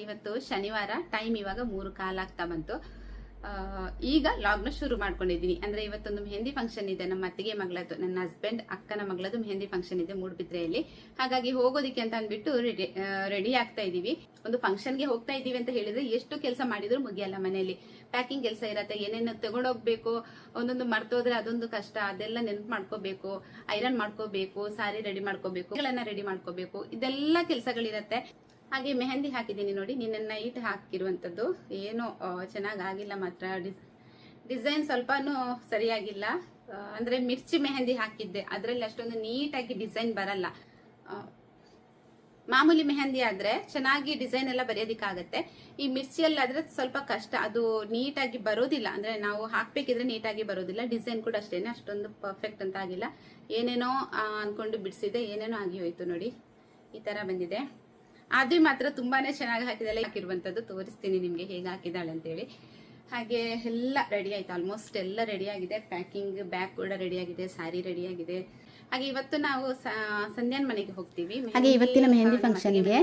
ಇವತ್ತು ಶನಿವಾರ ಟೈಮ್ ಇವಾಗ ಮೂರು ಕಾಲಾಗ್ತಾ ಬಂತು. ಆ, ಈಗ ಲಾಗ್ನ ಶುರು ಮಾಡ್ಕೊಂಡಿದ್ದೀನಿ. ಅಂದ್ರೆ ಇವತ್ತೊಂದು ಮೆಹಂದಿ ಫಂಕ್ಷನ್ ಇದೆ ನಮ್ಮ ಅತ್ತಿಗೆ ಮಗಳದ್ದು ನನ್ನ ಹಸ್ಬೆಂಡ್ ಅಕ್ಕನ ಮಗಳದ್ದು ಮೆಹಂದಿ ಫಂಕ್ಷನ್ ಇದೆ ಮೂಡುಬಿದ್ರೆಯಲ್ಲಿ ಹಾಗಾಗಿ ಹೋಗೋದಿಕ್ಕೆ ಅಂತ ಅಂದ್ಬಿಟ್ಟು ರೆಡಿ ರೆಡಿ ಆಗ್ತಾ ಇದೀವಿ. ಒಂದು ಫಂಕ್ಷನ್ಗೆ ಹೋಗ್ತಾ ಇದೀವಿ ಅಂತ ಹೇಳಿದ್ರೆ ಎಷ್ಟು ಕೆಲಸ ಮಾಡಿದ್ರು ಮುಗಿಯಲ್ಲ ಮನೆಯಲ್ಲಿ. ಪ್ಯಾಕಿಂಗ್ ಕೆಲಸ ಇರತ್ತೆ ಏನೇನು ತಗೊಂಡೋಗ್ಬೇಕು ಒಂದೊಂದು ಮರ್ತೋದ್ರೆ ಅದೊಂದು ಕಷ್ಟ ಅದೆಲ್ಲ ನೆನಪು ಮಾಡ್ಕೋಬೇಕು ಐರನ್ ಮಾಡ್ಕೋಬೇಕು ಸಾರಿ ರೆಡಿ ಮಾಡ್ಕೋಬೇಕು ರೆಡಿ ಮಾಡ್ಕೋಬೇಕು ಇದೆಲ್ಲ ಕೆಲಸಗಳಿರತ್ತೆ. ಹಾಗೆ ಮೆಹಂದಿ ಹಾಕಿದ್ದೀನಿ ನೋಡಿ, ನಿನ್ನ ನೈಟ್ ಹಾಕಿರುವಂಥದ್ದು. ಏನು ಚೆನ್ನಾಗಿ ಆಗಿಲ್ಲ ಮಾತ್ರ. ಡಿಸ್, ಡಿಸೈನ್ ಸ್ವಲ್ಪನೂ ಸರಿಯಾಗಿಲ್ಲ. ಅಂದರೆ ಮಿರ್ಚಿ ಮೆಹಂದಿ ಹಾಕಿದ್ದೆ. ಅದರಲ್ಲಿ ಅಷ್ಟೊಂದು ನೀಟಾಗಿ ಡಿಸೈನ್ ಬರಲ್ಲ. ಮಾಮೂಲಿ ಮೆಹಂದಿ ಆದರೆ ಚೆನ್ನಾಗಿ ಡಿಸೈನ್ ಎಲ್ಲ ಬರೆಯೋದಿಕ್ಕಾಗತ್ತೆ. ಈ ಮಿರ್ಚಿಯಲ್ಲಾದರೆ ಸ್ವಲ್ಪ ಕಷ್ಟ. ಅದು ನೀಟಾಗಿ ಬರೋದಿಲ್ಲ. ಅಂದರೆ ನಾವು ಹಾಕಬೇಕಿದ್ರೆ ನೀಟಾಗಿ ಬರೋದಿಲ್ಲ. ಡಿಸೈನ್ ಕೂಡ ಅಷ್ಟೇ ಅಷ್ಟೊಂದು ಪರ್ಫೆಕ್ಟ್ ಅಂತ ಆಗಿಲ್ಲ. ಏನೇನೋ ಅಂದ್ಕೊಂಡು ಬಿಡಿಸಿದೆ. ಏನೇನೋ ಆಗಿ ಹೋಯಿತು ನೋಡಿ. ಈ ಥರ ಬಂದಿದೆ. ಆದ್ವಿ ಮಾತ್ರ ತುಂಬಾನೇ ಚೆನ್ನಾಗಿ ಹಾಕಿದಲ್ಲ ಹಾಕಿರುವಂತದ್ದು ತೋರಿಸ್ತೀನಿ ನಿಮ್ಗೆ ಹೇಗೆ ಹಾಕಿದಾಳೆ ಅಂತೇಳಿ. ಹಾಗೆ ಎಲ್ಲ ರೆಡಿ ಆಯ್ತು. ಆಲ್ಮೋಸ್ಟ್ ಎಲ್ಲ ರೆಡಿ ಆಗಿದೆ. ಪ್ಯಾಕಿಂಗ್ ಬ್ಯಾಗ್ ಕೂಡ ರೆಡಿ ಆಗಿದೆ. ಸ್ಯಾರಿ ರೆಡಿ ಆಗಿದೆ. ಹಾಗೆ ಇವತ್ತು ನಾವು ಸಂಧ್ಯಾನ್ ಮನೆಗೆ ಹೋಗ್ತೀವಿ. ಹಾಗೆ ಇವತ್ತಿನ ಮೆಹಂದಿ ಫಂಕ್ಷನ್ಗೆ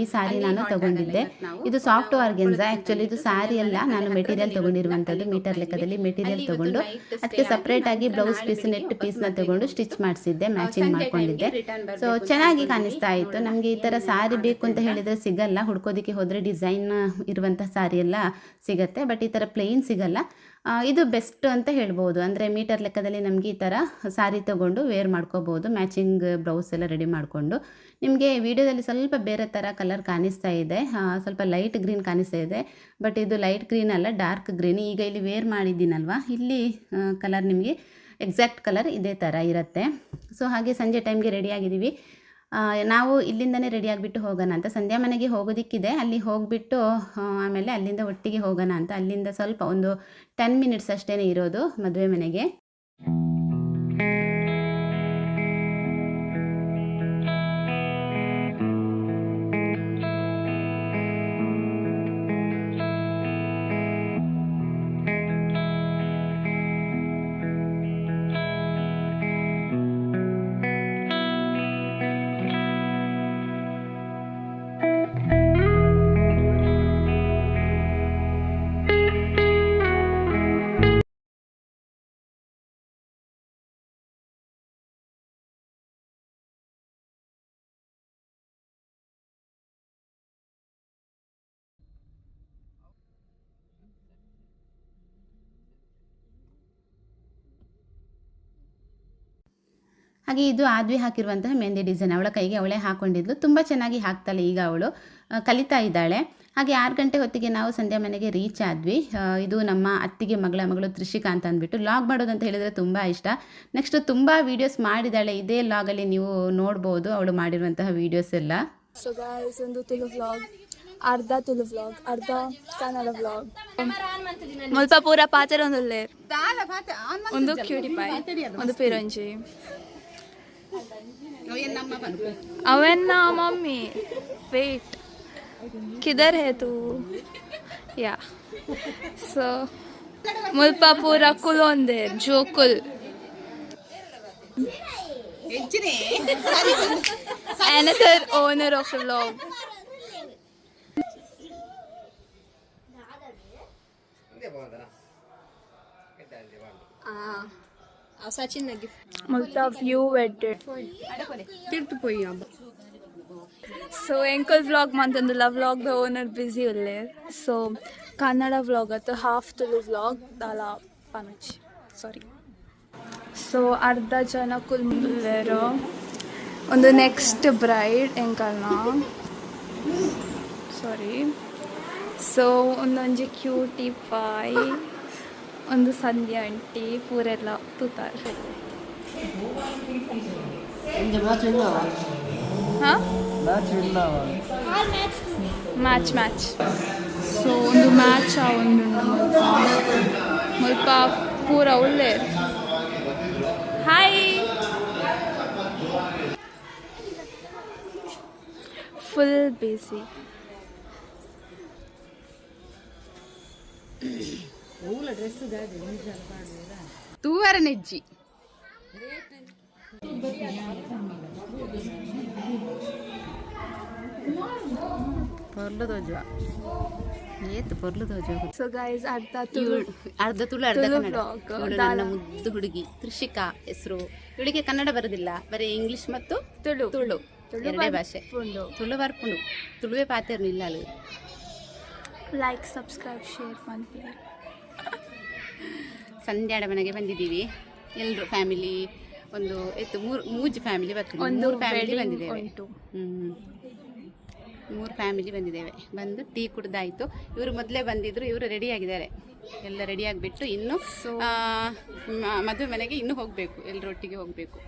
ಈ ಸಾರಿ ನಾನು ತಗೊಂಡಿದ್ದೆ. ಇದು ಸಾಫ್ಟ್ ಆರ್ಗೆನ್ಸಾ ಆಕ್ಚುಲಿ ಇದು ಸಾರಿ ಅಲ್ಲ ನಾನು ಮೆಟೀರಿಯಲ್ ತಗೊಂಡಿರುವಂತದ್ದು ಮೀಟರ್ ಲೆಕ್ಕದಲ್ಲಿ ಮೆಟೀರಿಯಲ್ ತಗೊಂಡು ಅದಕ್ಕೆ ಸಪ್ರೇಟ್ ಆಗಿ ಬ್ಲೌಸ್ ಪೀಸ್ ನೆಟ್ ಪೀಸ್ನ ತಗೊಂಡು ಸ್ಟಿಚ್ ಮಾಡಿಸಿದ್ದೆ ಮ್ಯಾಚಿಂಗ್ ಮಾಡ್ಕೊಂಡಿದ್ದೆ. ಸೊ ಚೆನ್ನಾಗಿ ಕಾಣಿಸ್ತಾ ಇತ್ತು. ನಮಗೆ ಈ ತರ ಸಾರಿ ಬೇಕು ಅಂತ ಹೇಳಿದ್ರೆ ಸಿಗಲ್ಲ. ಹುಡ್ಕೋದಿಕ್ಕೆ ಹೋದ್ರೆ ಡಿಸೈನ್ ಇರುವಂತಹ ಸಾರಿ ಎಲ್ಲ ಸಿಗತ್ತೆ. ಬಟ್ ಈ ತರ ಪ್ಲೇನ್ ಸಿಗಲ್ಲ. ಇದು ಬೆಸ್ಟ್ ಅಂತ ಹೇಳ್ಬೋದು. ಅಂದರೆ ಮೀಟರ್ ಲೆಕ್ಕದಲ್ಲಿ ನಮಗೆ ಈ ಥರ ಸಾರಿ ತಗೊಂಡು ವೇರ್ ಮಾಡ್ಕೋಬೋದು ಮ್ಯಾಚಿಂಗ್ ಬ್ಲೌಸ್ ಎಲ್ಲ ರೆಡಿ ಮಾಡಿಕೊಂಡು. ನಿಮಗೆ ವಿಡಿಯೋದಲ್ಲಿ ಸ್ವಲ್ಪ ಬೇರೆ ಥರ ಕಲರ್ ಕಾಣಿಸ್ತಾ ಇದೆ. ಸ್ವಲ್ಪ ಲೈಟ್ ಗ್ರೀನ್ ಕಾಣಿಸ್ತಾ ಇದೆ. ಬಟ್ ಇದು ಲೈಟ್ ಗ್ರೀನ್ ಅಲ್ಲ ಡಾರ್ಕ್ ಗ್ರೀನ್ ಈಗ ಇಲ್ಲಿ ವೇರ್ ಮಾಡಿದ್ದೀನಲ್ವಾ? ಇಲ್ಲಿ ಕಲರ್ ನಿಮಗೆ ಎಕ್ಸಾಕ್ಟ್ ಕಲರ್ ಇದೇ ಥರ ಇರುತ್ತೆ. ಸೊ ಹಾಗೆ ಸಂಜೆ ಟೈಮ್ಗೆ ರೆಡಿ ಆಗಿದ್ದೀವಿ. ಆ, ನಾವು ಇಲ್ಲಿಂದನೇ ರೆಡಿ ಆಗಿಬಿಟ್ಟು ಹೋಗೋಣ ಅಂತ. ಸಂಧ್ಯಾ ಮನೆಗೆ ಹೋಗೋದಿಕ್ಕಿದೆ. ಅಲ್ಲಿ ಹೋಗಿಬಿಟ್ಟು ಆಮೇಲೆ ಅಲ್ಲಿಂದ ಒಟ್ಟಿಗೆ ಹೋಗೋಣ ಅಂತ. ಅಲ್ಲಿಂದ ಸ್ವಲ್ಪ ಒಂದು ಟೆನ್ ಮಿನಿಟ್ಸ್ ಅಷ್ಟೇ ಇರೋದು ಮದುವೆ ಮನೆಗೆ. ಹಾಗೆ ಇದು ಆದ್ವಿ ಹಾಕಿರುವಂತಹ ಮೆಹಂದಿ ಡಿಸೈನ್ ಅವಳ ಕೈಗೆ ಅವಳೇ ಹಾಕೊಂಡಿದ್ಲು. ತುಂಬ ಚೆನ್ನಾಗಿ ಹಾಕ್ತಾಳೆ ಈಗ ಅವಳು. ಕಲಿತಾ ಇದ್ದಾಳೆ. ಹಾಗೆ ಆರು ಗಂಟೆ ಹೊತ್ತಿಗೆ ನಾವು ಸಂಧ್ಯಾ ಮನೆಗೆ ರೀಚ್ ಆದ್ವಿ. ಇದು ನಮ್ಮ ಅತ್ತಿಗೆ ಮಗಳ ಮಗಳು ತ್ರಿಷಿಕಾ ಅಂತ ಅಂದ್ಬಿಟ್ಟು. ಲಾಗ್ ಮಾಡೋದು ಅಂತ ಹೇಳಿದ್ರೆ ತುಂಬ ಇಷ್ಟ. ನೆಕ್ಸ್ಟ್ ತುಂಬ ವೀಡಿಯೋಸ್ ಮಾಡಿದ್ದಾಳೆ. ಇದೇ ಲಾಗಲ್ಲಿ ನೀವು ನೋಡ್ಬೋದು ಅವಳು ಮಾಡಿರುವಂತಹ ವೀಡಿಯೋಸ್ ಎಲ್ಲ. ಸೊ ಗಾಯ್ಸ್ ಒಂದು ತುಳು ವ್ಲಾಗ್ ಅರ್ಧ ತುಳು ವ್ಲಾಗ್ ಅರ್ಧ ಕನ್ನಡ ವ್ಲಾಗ್ ಮುಲ್ಪ ಪೂರ ಪಾತ್ರ ಒಂದು ಒಂದು ಕ್ಯೂಟಿ ಪಾಯ್ ಒಂದು ಪಿರಂಜಿ. अवेन्ना मम्मी। वेट किधर है तू? या। सो मुल्पा पूरा कुल ओंदेर जो कुल another owner of a vlog. ah. Multa view wedded. So ಎಂಕಲ್ vlog ಮಂತಂದಿಲ್ಲ ವ್ಲಾಗ್ ದ ಓನರ್ ಬ್ಯುಸಿ ಉಲ್ಲೇ ಸೊ ಕನ್ನಡ ವ್ಲಾಗ್ ಅತ್ತು ಹಾಫ್ ತುಳು ವ್ಲಾಗ್ ದಾಲ ಪನಚ್ ಸಾರಿ ಸೊ ಅರ್ಧ ಜನ ಕುಲ್ಲೇರು ಒಂದು ನೆಕ್ಸ್ಟ್ ಬ್ರೈಡ್ ಎಂಕಲ್ನ ಸಾರಿ ಸೊ ಒಂದೊಂಜಿ ಕ್ಯೂಟಿ ಪಾಯ್ ಒಂದು ಸಂಧ್ಯಾ ಆಂಟಿ ಪೂರೆಲ್ಲ ತೂತಾರೆ. ಹಾಂ? ಮ್ಯಾಚ್ ಮ್ಯಾಚ್ ಸೊ ಒಂದು ಮ್ಯಾಚ್ ಆ ಒಂದು ಮುಲ್ಪ ಮುಲ್ಪ ಪೂರ ಒಳ್ಳೆ. ಹಾಯ್ ಫುಲ್ ಬಿಸಿ ತೂವರ ನೆಜ್ಜಿ. ಪೊರ್ಲು ತೋಜುವ ಏತ್ ಪೊರ್ಲು ದೋಜುವ ಸೊ ಗೈಸ್ ಅರ್ಧ ತುಳು. ಅರ್ಧ ತುಳು ಅರ್ಧ ತುಳು ಕನ್ನಡ. ಮುದ್ದು ಹುಡುಗಿ ಕೃಷಿಕಾ ಹೆಸರು. ಇವಳಿಗೆ ಕನ್ನಡ ಬರೋದಿಲ್ಲ ಬರೀ ಇಂಗ್ಲಿಷ್ ಮತ್ತು ತುಳು. ತುಳು. ತುಳು ಎರಡೇ ಭಾಷೆ. ತುಳು ಬರ್ಪುಂಡು. ತುಳುವೆ ಪಾತ್ರ ಇಲ್ಲ ಲೈಕ್ ಸಬ್ಸ್ಕ್ರೈಬ್ ಶೇರ್ ಮಾಡ್ತೀವಿ ಸಂಧ್ಯಾಡ ಅಡಮನೆಗೆ ಬಂದಿದ್ದೀವಿ. ಎಲ್ಲರೂ ಫ್ಯಾಮಿಲಿ ಒಂದು ಎತ್ತು ಮೂರು ಮೂಜು ಫ್ಯಾಮಿಲಿ ಬರ್ತೀವಿ ಮೂರು ಫ್ಯಾಮಿಲಿ ಬಂದಿದ್ದೇವೆ. ಮೂರು ಫ್ಯಾಮಿಲಿ ಬಂದಿದ್ದೇವೆ. ಬಂದು ಟೀ ಕುಡ್ದಾಯಿತು. ಇವರು ಮೊದಲೇ ಬಂದಿದ್ರು ಇವರು ರೆಡಿ ಆಗಿದ್ದಾರೆ. ಎಲ್ಲ ರೆಡಿಯಾಗಿಬಿಟ್ಟು ಇನ್ನು ಮದುವೆ ಮನೆಗೆ ಇನ್ನೂ ಹೋಗಬೇಕು. ಎಲ್ಲರೊಟ್ಟಿಗೆ ಹೋಗಬೇಕು.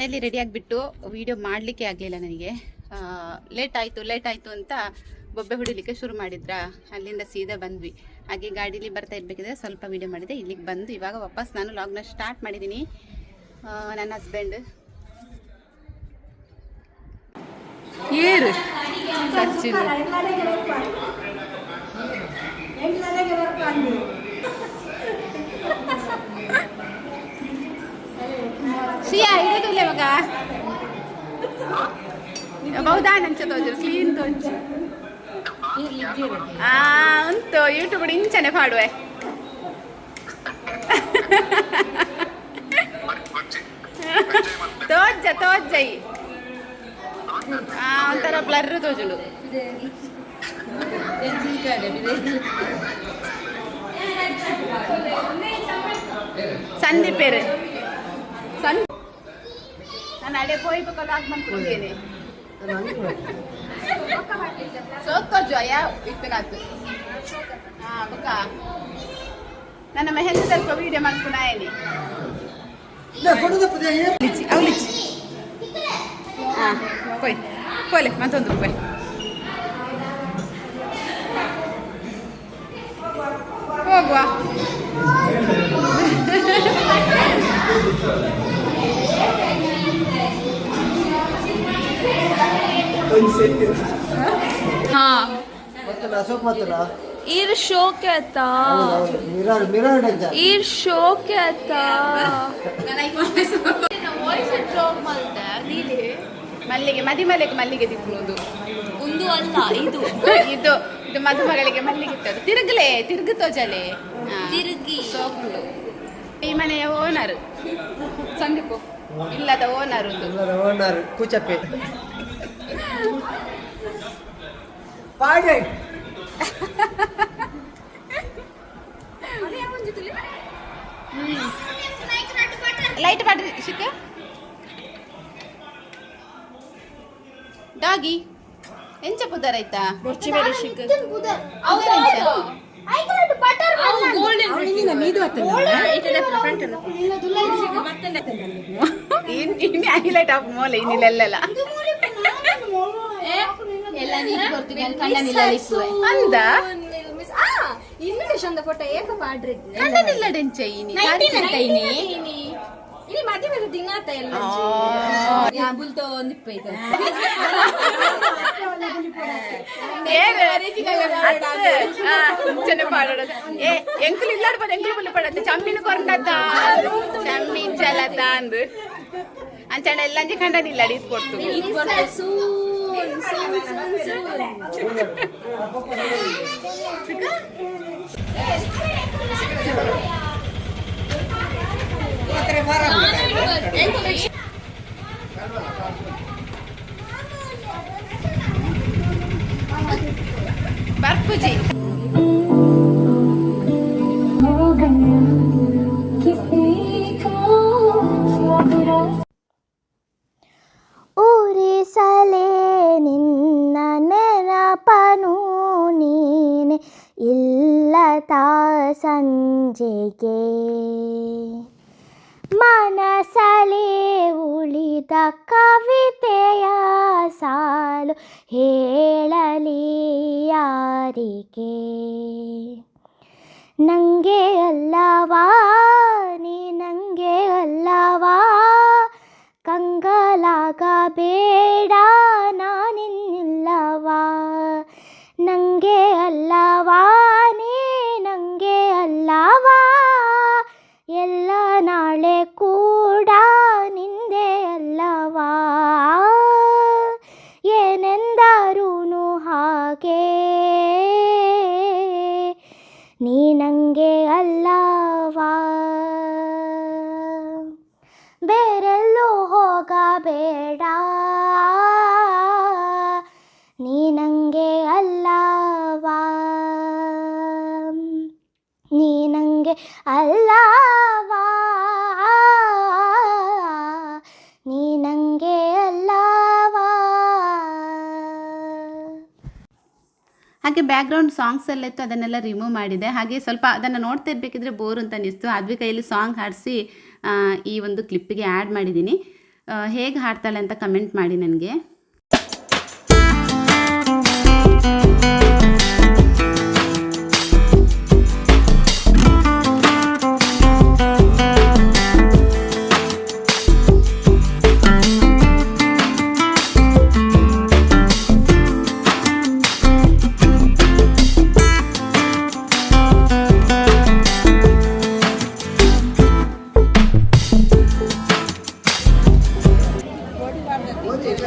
ಮನೆಯಲ್ಲಿ ರೆಡಿ ಆಗಿಬಿಟ್ಟು ವಿಡಿಯೋ ಮಾಡಲಿಕ್ಕೆ ಆಗಲಿಲ್ಲ ನನಗೆ. ಲೇಟ್ ಆಯಿತು ಲೇಟ್ ಆಯಿತು ಅಂತ ಬೊಬ್ಬೆ ಹೊಡಿಲಿಕ್ಕೆ ಶುರು ಮಾಡಿದ್ರಾ? ಅಲ್ಲಿಂದ ಸೀದಾ ಬಂದ್ವಿ. ಹಾಗೆ ಗಾಡೀಲಿ ಬರ್ತಾ ಇರಬೇಕಿದ್ರೆ ಸ್ವಲ್ಪ ವೀಡಿಯೋ ಮಾಡಿದೆ. ಇಲ್ಲಿಗೆ ಬಂದು ಇವಾಗ ವಾಪಸ್ ನಾನು ಲಾಗ್ನ ಸ್ಟಾರ್ಟ್ ಮಾಡಿದ್ದೀನಿ. ನನ್ನ ಹಸ್ಬೆಂಡ್ ಏರು ಶ್ರೀಯಾ ಇಡೋದಿಲ್ಲ ಮಗ ಹೌದಾ ನಂಚ ತೋಜರು ಕ್ಲೀನ್ ತೋಜು ಆ ಉಂಟು ಯೂಟ್ಯೂಬ್ ಇಂಚನೆ ಪಾಡುವೆ ತೋಜ ತೋಜೈ ಆ ಒಂಥರ ಬ್ಲರ್ ತೋಜುಂಡು ಸಂದೀಪ್ ಬೇರೆ ಸನ್ ನಾನು ಪೋಯಿ ಪಕ್ಕ ಲಾಗ್ ಮಾಡ್ಕೊಂಡಿದ್ದೇನೆ ಸೋತ್ಕೋಜು ಅಯ್ಯ ಇತ್ತನಾತು ಹಾ ಬುಕ್ಕ. ನನ್ನ ಮೆಹಂದಿ ಸ್ವಲ್ಪ ವಿಡಿಯೋ ಮಾಡ್ಕೊಂಡಾಯನಿ ಅವಲಿಚ್ಚಿ ಅವಲಿಚ್ಚಿ ಹಾ ಕೊಯ್ ಕೊಯ್ಲೆ ಮತ್ತೊಂದು ರೂಪಾಯಿ ಹೋಗುವ. ಹಾ. ಈರ್ ಶೋಕೆ ಈರ್ ಶೋಕೆ ಆತ ಮಲ್ಲಿಗೆ ಮದಿ ಮಲ್ಲಿಗೆ ಮಲ್ಲಿಗೆ ತಿನ್ನುವುದು ಒಂದು. ಅಲ್ಲ ಇದು. ಇದು ಇದು ಮದುಮಗಳಿಗೆ ಮಲ್ಲಿಗೆ ಇಟ್ಟದ್ದು. ತಿರುಗಲೆ ತಿರುಗು ತೋಜಲೆ ತಿರುಗಿ. ಈ ಮನೆಯ ಓನರ್. ಸಂದೀಪು. ಇಲ್ಲದ ಓನರ್ ಒಂದು. ಓನರ್ ಕೂಚಪ್ಪೆ. ಪಾಡೆ ಲೈಟ್ ಬಾಟ್ರಿ ಶಿಕ್ಕ ಡಾಗಿ ಎಂಚ ಪುದರ್ ಆಯ್ತಾ? ಬೊರ್ಚಿ ಬೇರೆ ಸಿಕ್ಕ ಇನ್ನು ಹೈಲೈಟ್ ಆಫ್ ಮೋಲೆ ಇನ್ನಿಲ್ಲೆಲ್ಲ ಅಂದ ಇನ್ವಿಟೇಷನ್ ಫೋಟೋ ಏಕ ಮಾಡ್ರಿ ಕಂಡನಿಲ್ಲ ಡೆಂಚೆ ಇನಿ ಕಂಡನಂತ ಇನಿ ಇಲ್ಲಿ ಮಧ್ಯದ ದಿನ ಆತ ಎಲ್ಲ ಯಾ ಬುಲ್ತೋ ಒಂದಿಪ್ಪ ಇದು ಎಂಕುಲು ಇಲ್ಲಾಡ್ ಬಂದ ಎಂಕುಲು ಬುಲ್ ಪಡತ್ತೆ ಚಮ್ಮಿನ ಕೊರಡದ ಚಮ್ಮಿನ ಚಲದ ಅಂದು ಅಂಚಣ್ಣ ಎಲ್ಲಂಜಿ ಕಂಡನಿಲ್ಲ ಇದ್ ಕೊಡ್ತು பர்புஜி ಹೇಳಲಿ ಯಾರಿಗೆ? ನಂಗೆ ನಂಗೆ ಅಲ್ಲವಾ? ಹಾಗೆ ಬ್ಯಾಕ್ಗ್ರೌಂಡ್ ಸಾಂಗ್ಸ್ ಎಲ್ಲ ಇತ್ತು ಅದನ್ನೆಲ್ಲ ರಿಮೂವ್ ಮಾಡಿದೆ. ಹಾಗೆ ಸ್ವಲ್ಪ ಅದನ್ನು ನೋಡ್ತಾ ಇರಬೇಕಿದ್ರೆ ಬೋರ್ ಅಂತ ಅನ್ನಿಸ್ತು. ಅದ್ವಿ ಕೈಯಲ್ಲಿ ಸಾಂಗ್ ಹಾಡಿಸಿ ಈ ಒಂದು ಕ್ಲಿಪ್ಪಿಗೆ ಆ್ಯಡ್ ಮಾಡಿದ್ದೀನಿ ಹೇಗೆ ಹಾಡ್ತಾಳೆ ಅಂತ ಕಮೆಂಟ್ ಮಾಡಿ ನನಗೆ.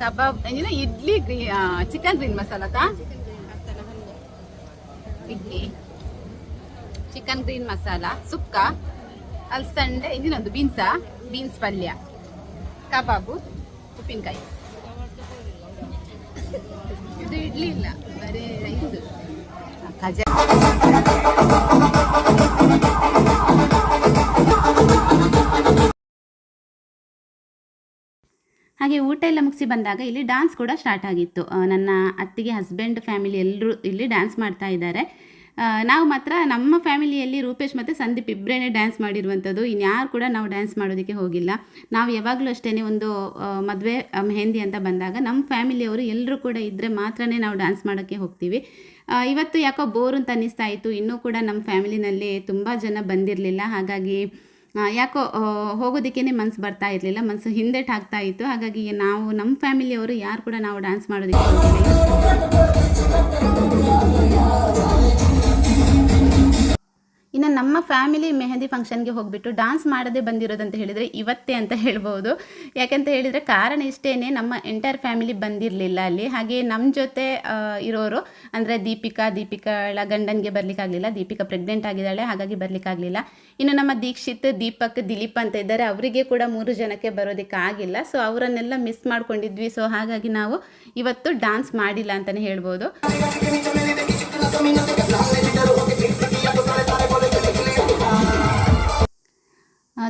ಕಬಾಬ್ ಏನು idli chicken green masala idli. Chicken green masala, sukka, ಅಲ್ಸಂಡೆ, ಇನ್ನೊಂದು ಬೀನ್ಸ, ಬೀನ್ಸ್ ಪಲ್ಯ, ಕಬಾಬು, ಉಪ್ಪಿನಕಾಯಿ. ಇದು ಇಡ್ಲಿ ಇಲ್ಲ, ಬರೀ ರೈಸ್. ಖಜಾ. ಹಾಗೆ ಊಟ ಎಲ್ಲ ಮುಗಿಸಿ ಬಂದಾಗ ಇಲ್ಲಿ ಡಾನ್ಸ್ ಕೂಡ ಸ್ಟಾರ್ಟ್ ಆಗಿತ್ತು. ನನ್ನ ಅತ್ತಿಗೆ ಹಸ್ಬೆಂಡ್ ಫ್ಯಾಮಿಲಿ ಎಲ್ಲರೂ ಇಲ್ಲಿ ಡ್ಯಾನ್ಸ್ ಮಾಡ್ತಾ ಇದ್ದಾರೆ. ನಾವು ಮಾತ್ರ ನಮ್ಮ ಫ್ಯಾಮಿಲಿಯಲ್ಲಿ ರೂಪೇಶ್ ಮತ್ತು ಸಂದೀಪ್ ಇಬ್ಬರೇನೆ ಡ್ಯಾನ್ಸ್ ಮಾಡಿರುವಂಥದ್ದು. ಇನ್ಯಾರು ಕೂಡ ನಾವು ಡ್ಯಾನ್ಸ್ ಮಾಡೋದಕ್ಕೆ ಹೋಗಿಲ್ಲ. ನಾವು ಯಾವಾಗಲೂ ಅಷ್ಟೇ ಒಂದು ಮದುವೆ ಮೆಹಂದಿ ಅಂತ ಬಂದಾಗ ನಮ್ಮ ಫ್ಯಾಮಿಲಿಯವರು ಎಲ್ಲರೂ ಕೂಡ ಇದ್ದರೆ ಮಾತ್ರನೇ ನಾವು ಡ್ಯಾನ್ಸ್ ಮಾಡೋಕ್ಕೆ ಹೋಗ್ತೀವಿ. ಇವತ್ತು ಯಾಕೋ ಬೋರ್ ಅಂತ ಅನ್ನಿಸ್ತಾ ಇತ್ತು. ಇನ್ನೂ ಕೂಡ ನಮ್ಮ ಫ್ಯಾಮಿಲಿನಲ್ಲಿ ತುಂಬ ಜನ ಬಂದಿರಲಿಲ್ಲ. ಹಾಗಾಗಿ ಯಾಕೋ ಹೋಗೋದಕ್ಕೇ ಮನ್ಸು ಬರ್ತಾ ಇರಲಿಲ್ಲ ಮನಸ್ಸು ಹಿಂದೆಟ್ ಆಗ್ತಾ ಇತ್ತು. ಹಾಗಾಗಿ ನಾವು ನಮ್ಮ ಫ್ಯಾಮಿಲಿಯವರು ಯಾರು ಕೂಡ ನಾವು ಡ್ಯಾನ್ಸ್ ಮಾಡೋದಕ್ಕೆ ಇನ್ನು ನಮ್ಮ ಫ್ಯಾಮಿಲಿ ಮೆಹಂದಿ ಫಂಕ್ಷನ್ಗೆ ಹೋಗಿಬಿಟ್ಟು ಡಾನ್ಸ್ ಮಾಡದೆ ಬಂದಿರೋದಂತ ಹೇಳಿದರೆ ಇವತ್ತೇ ಅಂತ ಹೇಳ್ಬೋದು. ಯಾಕಂತ ಹೇಳಿದರೆ ಕಾರಣ ಇಷ್ಟೇ ನಮ್ಮ ಎಂಟೈರ್ ಫ್ಯಾಮಿಲಿ ಬಂದಿರಲಿಲ್ಲ ಅಲ್ಲಿ. ಹಾಗೆ ನಮ್ಮ ಜೊತೆ ಇರೋರು ಅಂದರೆ ದೀಪಿಕಾ ದೀಪಿಕಾಳ ಗಂಡನಿಗೆ ಬರಲಿಕ್ಕಾಗಲಿಲ್ಲ ದೀಪಿಕಾ ಪ್ರೆಗ್ನೆಂಟ್ ಆಗಿದ್ದಾಳೆ, ಹಾಗಾಗಿ ಬರಲಿಕ್ಕಾಗಲಿಲ್ಲ ಇನ್ನು ನಮ್ಮ ದೀಕ್ಷಿತ್, ದೀಪಕ್, ದಿಲೀಪ್ ಅಂತ ಇದ್ದಾರೆ. ಅವರಿಗೆ ಕೂಡ ಮೂರು ಜನಕ್ಕೆ ಬರೋದಕ್ಕೆ ಆಗಿಲ್ಲ. ಸೊ ಅವರನ್ನೆಲ್ಲ ಮಿಸ್ ಮಾಡ್ಕೊಂಡಿದ್ವಿ. ಸೊ ಹಾಗಾಗಿ ನಾವು ಇವತ್ತು ಡಾನ್ಸ್ ಮಾಡಿಲ್ಲ ಅಂತಲೇ ಹೇಳ್ಬೋದು.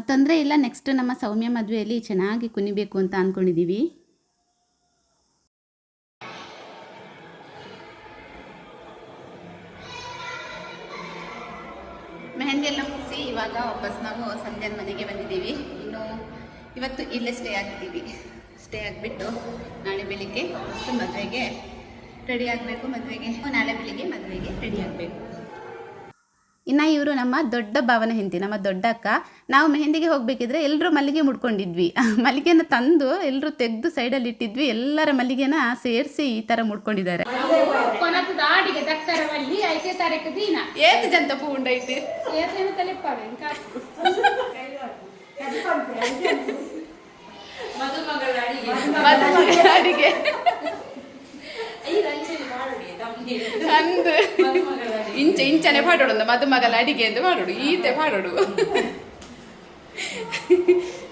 ತೊಂದರೆ ಇಲ್ಲ. ನೆಕ್ಸ್ಟ್ ನಮ್ಮ ಸೌಮ್ಯ ಮದುವೆಯಲ್ಲಿ ಚೆನ್ನಾಗಿ ಕುಣಿಬೇಕು ಅಂತ ಅಂದ್ಕೊಂಡಿದ್ದೀವಿ ಮೆಹಂದಿ ಎಲ್ಲ ಮುಗಿಸಿ ಇವಾಗ ವಾಪಸ್ ನಾವು ಸಂಜೆ ಮನೆಗೆ ಬಂದಿದ್ದೀವಿ. ಇನ್ನು ಇವತ್ತು ಇಲ್ಲೇ ಸ್ಟೇ ಆಗ್ತೀವಿ. ಸ್ಟೇ ಆಗಿಬಿಟ್ಟು ನಾಳೆ ಬೆಳಿಗ್ಗೆ ಮದುವೆಗೆ ರೆಡಿ ಆಗಬೇಕು. ಮದುವೆಗೆ ನಾಳೆ ಬೆಳಿಗ್ಗೆ ಮದುವೆಗೆ ರೆಡಿ ಆಗಬೇಕು. ಇನ್ನ ಇವರು ನಮ್ಮ ದೊಡ್ಡ ಭಾವನ ಹೆಂಡತಿ ನಮ್ಮ ದೊಡ್ಡ ಅಕ್ಕ. ನಾವು ಮೆಹಂದಿಗೆ ಹೋಗಬೇಕಿದ್ರೆ ಎಲ್ಲರೂ ಮಲ್ಲಿಗೆ ಮುಡ್ಕೊಂಡಿದ್ವಿ. ಮಲ್ಲಿಗೆನ ತಂದು ಎಲ್ಲರೂ ತೆಗೆದು ಸೈಡಲ್ಲಿ ಇಟ್ಟಿದ್ವಿ. ಎಲ್ಲರ ಮಲ್ಲಿಗೆನ ಸೇರಿಸಿ ಈ ಥರ ಮುಡ್ಕೊಂಡಿದ್ದಾರೆ. ಅಡಿಗೆ. ಇಂತೆ ಇಂತೆ ನೆಫಾಡೊಂಡೆ ಮದುಮಗಳ ಅಡಿಗೆ ಅಂತ ಮಾಡೋಡು ಈತೆ ಫಾಡೋಡು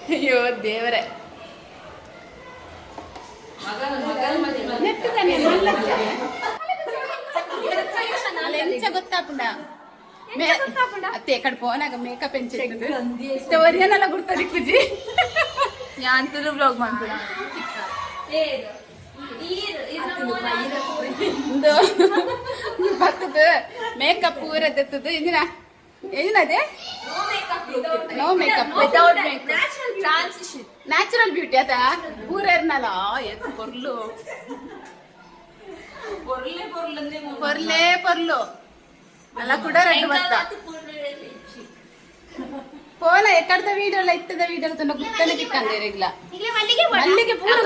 ಅಯ್ಯೋ ದೇವರೇ. ಮಗನ ಮಗಳ ಮಧ್ಯೆ ನೆಕ್ಕಿದ್ದನ್ನ ಇಂದು ಬರ್ತದ. ಮೇಕಪ್ ಪೂರ ತೆತ್ತದು ಇಂದಿನ ಏನಿದೆ no makeup without transition natural beauty ಅದ? ಪೂರ ಇರ್ನಲ್ಲ. ಎತ್ತು ಪೊರ್ಲು ಪೊರ್ಲೆ ಪೊರ್ಲು ಅಲ್ಲ ಕೂಡ ರೆಡ್ ಬತ್ತ పోలే ఎక్కడితే వీడియోలో ఎత్తుదే వీడియోలతో గుర్తనే తిక్కండి రెగ్యులా మల్లికి పూలు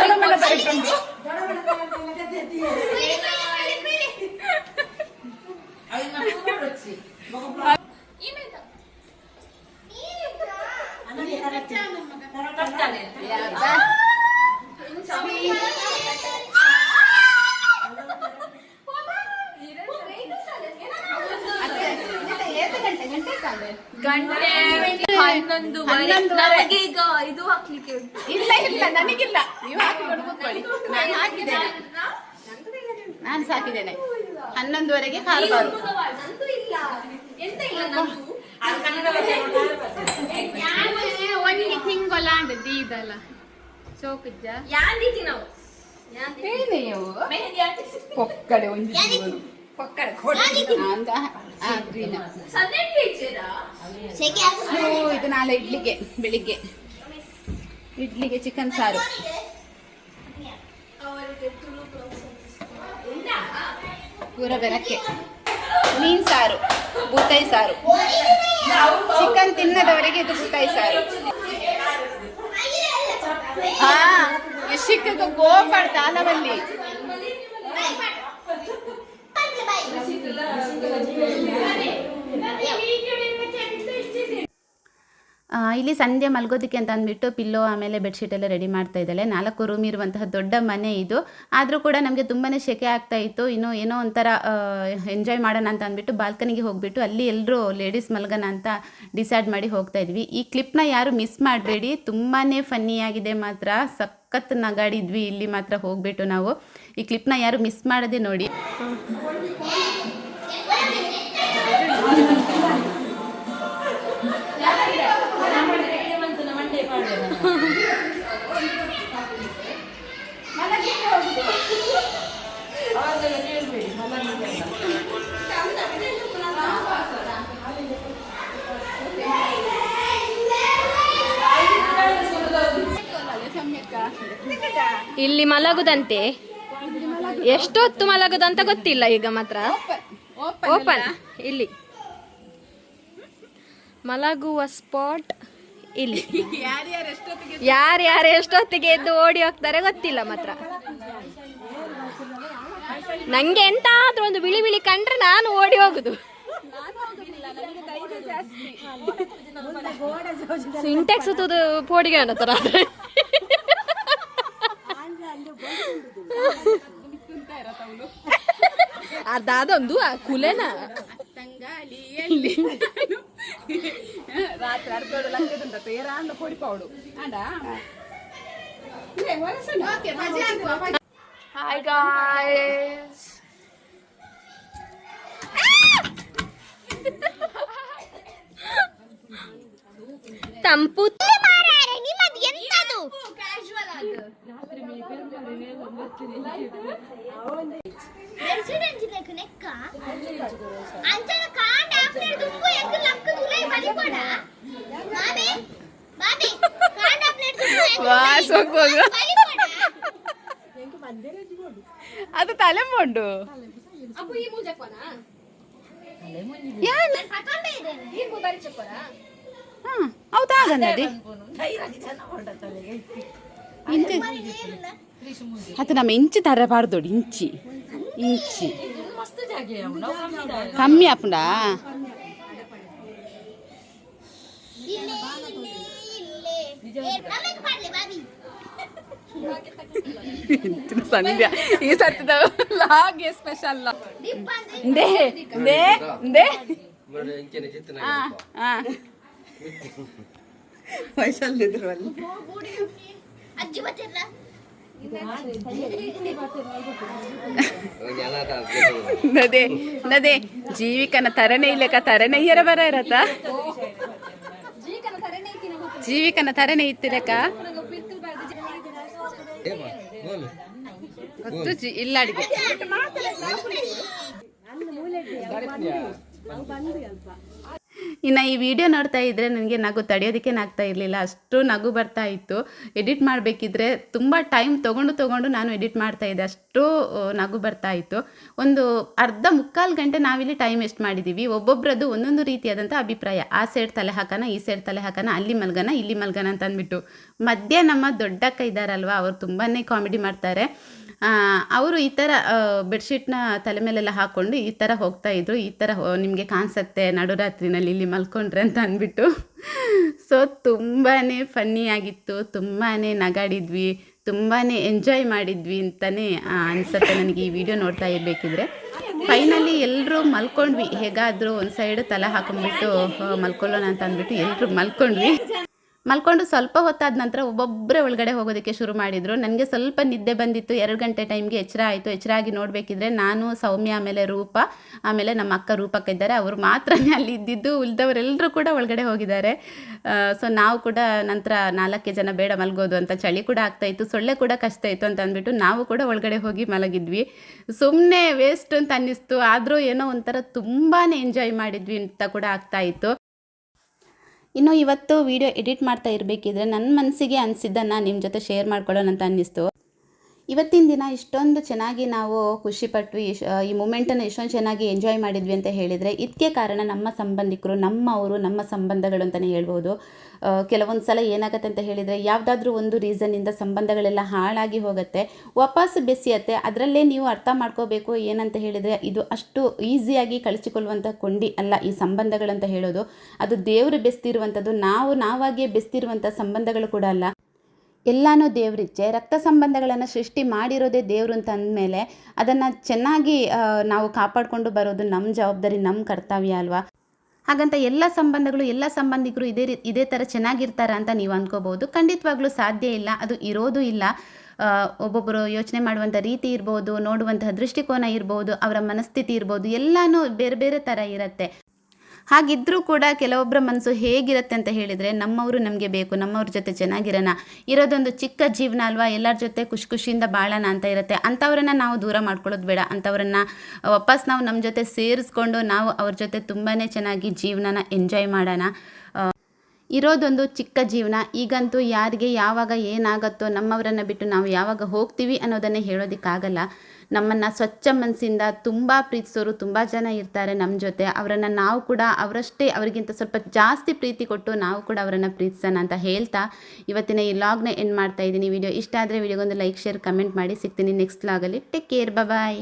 ఎందుకంటే గంటే కాదు ಗಂಟೆ ಹನ್ನೊಂದು ಈಗ ಇದು ಹಾಕ್ಲಿಕ್ಕೆ ಇಲ್ಲ ಇಲ್ಲ ನನಗಿಲ್ಲ. ನೀವು ಹಾಕಿ ಕೊಡ್ಕೊಳ್ಳಿ ನಾನು ಹಾಕಿದ್ದೇನೆ. ನಾನು ಸಾಕಿದ್ದೇನೆ. ಹನ್ನೊಂದುವರೆಗೆ ಕಾಲು ಒನ್ಗೆ ಹಿಂಗೊಲಾಂಡ್ ದೀದಲ್ಲ ಚೌಕಜ್ಜ ಏನೆಯೋ ಕೊಕ್ಕಡೆ ಒಂದು ಅಂದ ಆ, green. ಓ, ಇದು ನಾಳೆ ಇಡ್ಲಿಗೆ ಬೆಳಿಗ್ಗೆ. ಇಡ್ಲಿಗೆ ಚಿಕನ್ ಸಾರು. ಪೂರ ಬೆರಕ್ಕೆ ಮೀನ್ ಸಾರು ಬೂತಾಯಿ ಸಾರು. ಚಿಕನ್ ತಿನ್ನದವರೆಗೆ ಇದು ಬೂತಾಯಿ ಸಾರು. ಹಾ ಯಶಿಕ್ಕ ಗೋಪಾಡ್ ತಾಲವಲ್ಲಿ ಇಲ್ಲಿ ಸಂಧ್ಯೆ ಮಲ್ಗೋದಕ್ಕೆ ಅಂತ ಅಂದ್ಬಿಟ್ಟು ಪಿಲ್ಲೋ ಆಮೇಲೆ ಬೆಡ್ಶೀಟ್ ಎಲ್ಲ ರೆಡಿ ಮಾಡ್ತಾ ಇದ್ದಾಳೆ. ನಾಲ್ಕು ರೂಮ್ ಇರುವಂತಹ ದೊಡ್ಡ ಮನೆ ಇದು. ಆದರೂ ಕೂಡ ನಮಗೆ ತುಂಬಾ ಶೆಕೆ ಆಗ್ತಾ ಇತ್ತು. ಇನ್ನು ಏನೋ ಒಂಥರ ಎಂಜಾಯ್ ಮಾಡೋಣ ಅಂತ ಅಂದ್ಬಿಟ್ಟು ಬಾಲ್ಕನಿಗೆ ಹೋಗ್ಬಿಟ್ಟು ಅಲ್ಲಿ ಎಲ್ಲರೂ ಲೇಡೀಸ್ ಮಲ್ಗೋಣ ಅಂತ ಡಿಸೈಡ್ ಮಾಡಿ ಹೋಗ್ತಾ ಇದ್ವಿ. ಈ ಕ್ಲಿಪ್ನ ಯಾರು ಮಿಸ್ ಮಾಡಬೇಡಿ. ತುಂಬಾ ಫನ್ನಿಯಾಗಿದೆ ಮಾತ್ರ. ಸಖತ್ ನಗಾಡಿದ್ವಿ. ಇಲ್ಲಿ ಮಾತ್ರ ಹೋಗ್ಬಿಟ್ಟು ನಾವು. ಈ ಕ್ಲಿಪ್ನ ಯಾರು ಮಿಸ್ ಮಾಡದೆ ನೋಡಿ. ಇಲ್ಲಿ ಮಲಗುದಂತೆ? ಎಷ್ಟೊತ್ತು ಮಲಗುದಂತ ಗೊತ್ತಿಲ್ಲ ಈಗ ಮಾತ್ರ. ಓಪನ್ ಇಲ್ಲಿ. ಮಲಗುವ ಸ್ಪಾಟ್ ಇಲ್ಲಿ. ಯಾರು ಯಾರು ಯಾರ್ಯಾರು ಎಷ್ಟೊತ್ತಿಗೆ ಎದ್ದು ಓಡಿ ಹೋಗ್ತಾರೆ ಗೊತ್ತಿಲ್ಲ ಮಾತ್ರ. ನಂಗೆ ಎಂತಾದ್ರೂ ಒಂದು ಬಿಳಿ ಬಿಳಿ ಕಂಡ್ರೆ ನಾನು ಓಡಿ ಹೋಗುದು. ಸಿಂಟೆಕ್ಸ್ ತುದು ಪೋಡಿಗೆ ಅನ್ನತ್ತರ ಅದಾದೊಂದು ಆ ಕುಲೆನ. ತಂಗಾಲಿಯಲ್ಲಿ ರಾತ್ರಿ ಅರ್ಧೋಡು ಪೌಡು ಹಾಯ್ ಗಾಯ್ಸ್ ತಂಪು ಅದು ತಲೆ ಮೊಂಡು ತಕೊಂಡ ಇದ್ದೇನೆ ಅದು ನಮ್ಮ ಇಂಚಿ ತರಬಾರ್ದು ನೋಡಿ ಇಂಚಿ ಇಂಚಿ ಕಮ್ಮಿ ಆಪುಂಡ ಸಂಧ್ಯಾ ಈ ಸರ್ತಿದ ಲಾಗೆ ಸ್ಪೆಷಲ್ ದೇ ದೇ ದೇ ವೈಶಾಲ್ಯ ಇದ್ರಲ್ಲಿ ಅಜ್ಜಿ ಬತ್ತಿಲ್ಲ ನದೇ ನದೇ, ಜೀವಿಕನ ತರನೇ ಇಲ್ಲಕ ತರನೇ ಇಯರ ಬರ ಇರತ್ತ? ಜೀವಿಕನ ತರನೇ ಇತ್ತಿರಕ ಹತ್ತು ಜಿ, ಇಲ್ಲ ಅಡಿಗೆ. ಇನ್ನು ಈ ವಿಡಿಯೋ ನೋಡ್ತಾ ಇದ್ದರೆ ನನಗೆ ನಗು ತಡೆಯೋದಕ್ಕೆ ನಾಗ್ತಾ ಇರಲಿಲ್ಲ. ಅಷ್ಟು ನಗು ಬರ್ತಾ ಇತ್ತು. ಎಡಿಟ್ ಮಾಡಬೇಕಿದ್ರೆ ತುಂಬ ಟೈಮ್ ತೊಗೊಂಡು ತೊಗೊಂಡು ನಾನು ಎಡಿಟ್ ಮಾಡ್ತಾ ಇದ್ದೆ. ಅಷ್ಟು ನಗು ಬರ್ತಾ ಇತ್ತು. ಒಂದು ಅರ್ಧ ಮುಕ್ಕಾಲು ಗಂಟೆ ನಾವಿಲ್ಲಿ ಟೈಮ್ ವೇಸ್ಟ್ ಮಾಡಿದ್ದೀವಿ ಒಬ್ಬೊಬ್ಬರದ್ದು ಒಂದೊಂದು ರೀತಿಯಾದಂಥ ಅಭಿಪ್ರಾಯ. ಆ ಸೈಡ್ ತಲೆ ಹಾಕೋಣ ಈ ಸೈಡ್ ತಲೆ ಹಾಕೋಣ ಅಲ್ಲಿ ಮಲ್ಗನ, ಇಲ್ಲಿ ಮಲ್ಗನ ಅಂತ ಅಂದ್ಬಿಟ್ಟು ಮಧ್ಯೆ ನಮ್ಮ ದೊಡ್ಡಕ್ಕ ಇದ್ದಾರಲ್ವ, ಅವ್ರು ತುಂಬಾ ಕಾಮಿಡಿ ಮಾಡ್ತಾರೆ. ಅವರು ಈ ಥರ ಬೆಡ್ಶೀಟ್ನ ತಲೆ ಮೇಲೆಲ್ಲ ಹಾಕ್ಕೊಂಡು ಈ ಥರ ಹೋಗ್ತಾ ಇದ್ರು. ಈ ಥರ ನಿಮಗೆ ಕಾಣಿಸತ್ತೆ ನಡುರಾತ್ರಿನಲ್ಲಿ ಇಲ್ಲಿ ಮಲ್ಕೊಂಡ್ರೆ ಅಂತ ಅಂದ್ಬಿಟ್ಟು. ಸೊ ತುಂಬಾ ಫನ್ನಿಯಾಗಿತ್ತು ತುಂಬಾ ನಗಾಡಿದ್ವಿ. ತುಂಬಾ ಎಂಜಾಯ್ ಮಾಡಿದ್ವಿ ಅಂತಲೇ ಅನಿಸುತ್ತೆ ನನಗೆ ಈ ವಿಡಿಯೋ ನೋಡ್ತಾ ಇರಬೇಕಿದ್ರೆ. ಫೈನಲಿ ಎಲ್ಲರೂ ಮಲ್ಕೊಂಡ್ವಿ. ಹೇಗಾದರೂ ಒಂದು ಸೈಡ್ ತಲೆ ಹಾಕೊಂಡ್ಬಿಟ್ಟು ಮಲ್ಕೊಳ್ಳೋಣ ಅಂತ ಅಂದ್ಬಿಟ್ಟು ಎಲ್ಲರೂ ಮಲ್ಕೊಂಡ್ವಿ. ಮಲ್ಕೊಂಡು ಸ್ವಲ್ಪ ಹೊತ್ತಾದ ನಂತರ ಒಬ್ಬೊಬ್ಬರೇ ಒಳಗಡೆ ಹೋಗೋದಕ್ಕೆ ಶುರು ಮಾಡಿದರು. ನನಗೆ ಸ್ವಲ್ಪ ನಿದ್ದೆ ಬಂದಿತ್ತು. ಎರಡು ಗಂಟೆ ಟೈಮ್ಗೆ ಎಚ್ಚರ ಆಯಿತು. ಎಚ್ಚರ ಆಗಿ ನೋಡಬೇಕಿದ್ರೆ ನಾನು, ಸೌಮ್ಯ, ಆಮೇಲೆ ರೂಪ, ಆಮೇಲೆ ನಮ್ಮ ಅಕ್ಕ ರೂಪಕ್ಕ ಇದ್ದಾರೆ. ಅವರು ಮಾತ್ರನೇ ಅಲ್ಲಿ ಇದ್ದಿದ್ದು, ಉಳಿದವರೆಲ್ಲರೂ ಕೂಡ ಒಳಗಡೆ ಹೋಗಿದ್ದಾರೆ. ಸೊ ನಾವು ಕೂಡ ನಂತರ ನಾಲ್ಕೇ ಜನ ಬೇಡ ಮಲಗೋದು ಅಂತ ಚಳಿ ಕೂಡ ಆಗ್ತಾ ಇತ್ತು. ಸೊಳ್ಳೆ ಕೂಡ ಕಷ್ಟ ಇತ್ತು ಅಂತ ಅಂದ್ಬಿಟ್ಟು ನಾವು ಕೂಡ ಒಳಗಡೆ ಹೋಗಿ ಮಲಗಿದ್ವಿ. ಸುಮ್ಮನೆ ವೇಸ್ಟ್ ಅಂತ ಅನ್ನಿಸ್ತು. ಆದರೂ ಏನೋ ಒಂಥರ ತುಂಬಾ ಎಂಜಾಯ್ ಮಾಡಿದ್ವಿ ಅಂತ ಕೂಡ ಆಗ್ತಾ ಇತ್ತು. ಇನ್ನು ಇವತ್ತು ವಿಡಿಯೋ ಎಡಿಟ್ ಮಾಡ್ತಾ ಇರಬೇಕಿದ್ರೆ ನನ್ನ ಮನಸ್ಸಿಗೆ ಅನಿಸಿದ್ದನ್ನು ನಿಮ್ಮ ಜೊತೆ ಶೇರ್ ಮಾಡ್ಕೊಳ್ಳೋಣ ಅಂತ ಅನ್ನಿಸ್ತು. ಇವತ್ತಿನ ದಿನ ಇಷ್ಟೊಂದು ಚೆನ್ನಾಗಿ ನಾವು ಖುಷಿಪಟ್ವಿ ಈ ಮೂಮೆಂಟನ್ನು ಎಷ್ಟೊಂದು ಚೆನ್ನಾಗಿ ಎಂಜಾಯ್ ಮಾಡಿದ್ವಿ ಅಂತ ಹೇಳಿದರೆ ಇದಕ್ಕೆ ಕಾರಣ ನಮ್ಮ ಸಂಬಂಧಿಕರು ನಮ್ಮವರು ನಮ್ಮ ಸಂಬಂಧಗಳು ಅಂತಲೇ ಹೇಳ್ಬೋದು. ಕೆಲವೊಂದು ಸಲ ಏನಾಗುತ್ತೆ ಅಂತ ಹೇಳಿದರೆ ಯಾವುದಾದ್ರೂ ಒಂದು ರೀಸನ್ನಿಂದ ಸಂಬಂಧಗಳೆಲ್ಲ ಹಾಳಾಗಿ ಹೋಗುತ್ತೆ ವಾಪಸ್ ಬೆಸಿಯತ್ತೆ ಅದರಲ್ಲೇ ನೀವು ಅರ್ಥ ಮಾಡ್ಕೋಬೇಕು ಏನಂತ ಹೇಳಿದರೆ ಇದು ಅಷ್ಟು ಈಸಿಯಾಗಿ ಕಳಿಸಿಕೊಳ್ಳುವಂಥ ಕೊಂಡಿ ಅಲ್ಲ ಈ ಸಂಬಂಧಗಳಂತ ಹೇಳೋದು. ಅದು ದೇವರು ಬೆಸ್ತಿರುವಂಥದ್ದು, ನಾವು ನಾವಾಗಿಯೇ ಬೆಸ್ತಿರುವಂಥ ಸಂಬಂಧಗಳು ಕೂಡ ಅಲ್ಲ. ಎಲ್ಲಾನು ದೇವರಿಚ್ಛೆ ರಕ್ತ ಸಂಬಂಧಗಳನ್ನು ಸೃಷ್ಟಿ ಮಾಡಿರೋದೇ ದೇವರು ಅಂತ ಅಂದಮೇಲೆ ಅದನ್ನು ಚೆನ್ನಾಗಿ ನಾವು ಕಾಪಾಡಿಕೊಂಡು ಬರೋದು ನಮ್ಮ ಜವಾಬ್ದಾರಿ ನಮ್ಮ ಕರ್ತವ್ಯ ಅಲ್ವಾ? ಹಾಗಂತ ಎಲ್ಲ ಸಂಬಂಧಗಳು, ಎಲ್ಲ ಸಂಬಂಧಿಕರು ಇದೇ ರೀ, ಇದೇ ಥರ ಚೆನ್ನಾಗಿರ್ತಾರ ಅಂತ ನೀವು ಅಂದ್ಕೋಬೋದು ಖಂಡಿತವಾಗ್ಲೂ ಸಾಧ್ಯ ಇಲ್ಲ, ಅದು ಇರೋದು ಇಲ್ಲ. ಒಬ್ಬೊಬ್ಬರು ಯೋಚನೆ ಮಾಡುವಂಥ ರೀತಿ ಇರ್ಬೋದು, ನೋಡುವಂತಹ ದೃಷ್ಟಿಕೋನ ಇರ್ಬೋದು, ಅವರ ಮನಸ್ಥಿತಿ ಇರ್ಬೋದು, ಎಲ್ಲನೂ ಬೇರೆ ಬೇರೆ ಥರ ಇರುತ್ತೆ. ಹಾಗಿದ್ರೂ ಕೂಡ ಕೆಲವೊಬ್ಬರ ಮನಸ್ಸು ಹೇಗಿರುತ್ತೆ ಅಂತ ಹೇಳಿದರೆ ನಮ್ಮವರು ನಮಗೆ ಬೇಕು, ನಮ್ಮವ್ರ ಜೊತೆ ಚೆನ್ನಾಗಿರೋಣ. ಇರೋದೊಂದು ಚಿಕ್ಕ ಜೀವನ ಅಲ್ವಾ? ಎಲ್ಲರ ಜೊತೆ ಖುಷಿ ಖುಷಿಯಿಂದ ಬಾಳೋಣ ಅಂತ ಇರುತ್ತೆ. ಅಂಥವ್ರನ್ನ ನಾವು ದೂರ ಮಾಡ್ಕೊಳ್ಳೋದು ಬೇಡ. ಅಂಥವ್ರನ್ನ ವಾಪಸ್ ನಾವು ನಮ್ಮ ಜೊತೆ ಸೇರಿಸ್ಕೊಂಡು ನಾವು ಅವ್ರ ಜೊತೆ ತುಂಬಾ ಚೆನ್ನಾಗಿ ಜೀವನನ ಎಂಜಾಯ್ ಮಾಡೋಣ. ಇರೋದೊಂದು ಚಿಕ್ಕ ಜೀವನ. ಈಗಂತೂ ಯಾರಿಗೆ ಯಾವಾಗ ಏನಾಗತ್ತೋ ನಮ್ಮವರನ್ನು ಬಿಟ್ಟು ನಾವು ಯಾವಾಗ ಹೋಗ್ತೀವಿ ಅನ್ನೋದನ್ನೇ ಹೇಳೋದಕ್ಕಾಗಲ್ಲ. ನಮ್ಮನ್ನು ಸ್ವಚ್ಛ ಮನಸ್ಸಿಂದ ತುಂಬ ಪ್ರೀತಿಸೋರು ತುಂಬ ಜನ ಇರ್ತಾರೆ ನಮ್ಮ ಜೊತೆ. ಅವರನ್ನು ನಾವು ಕೂಡ ಅವರಷ್ಟೇ ಅವರಿಗಿಂತ ಸ್ವಲ್ಪ ಜಾಸ್ತಿ ಪ್ರೀತಿ ಕೊಟ್ಟು ನಾವು ಕೂಡ ಅವರನ್ನು ಪ್ರೀತಿಸೋಣ ಅಂತ ಹೇಳ್ತಾ ಇವತ್ತಿನ ಈ ಲಾಗ್ನ ಎಂಡ್ ಮಾಡ್ತಾ ಇದ್ದೀನಿ. ವಿಡಿಯೋ ಇಷ್ಟ ಆದರೆ ವಿಡಿಯೋಗೊಂದು ಲೈಕ್ ಶೇರ್ ಕಮೆಂಟ್ ಮಾಡಿ ಸಿಗ್ತೀನಿ ನೆಕ್ಸ್ಟ್ ಲಾಗಲ್ಲಿ. Take care bye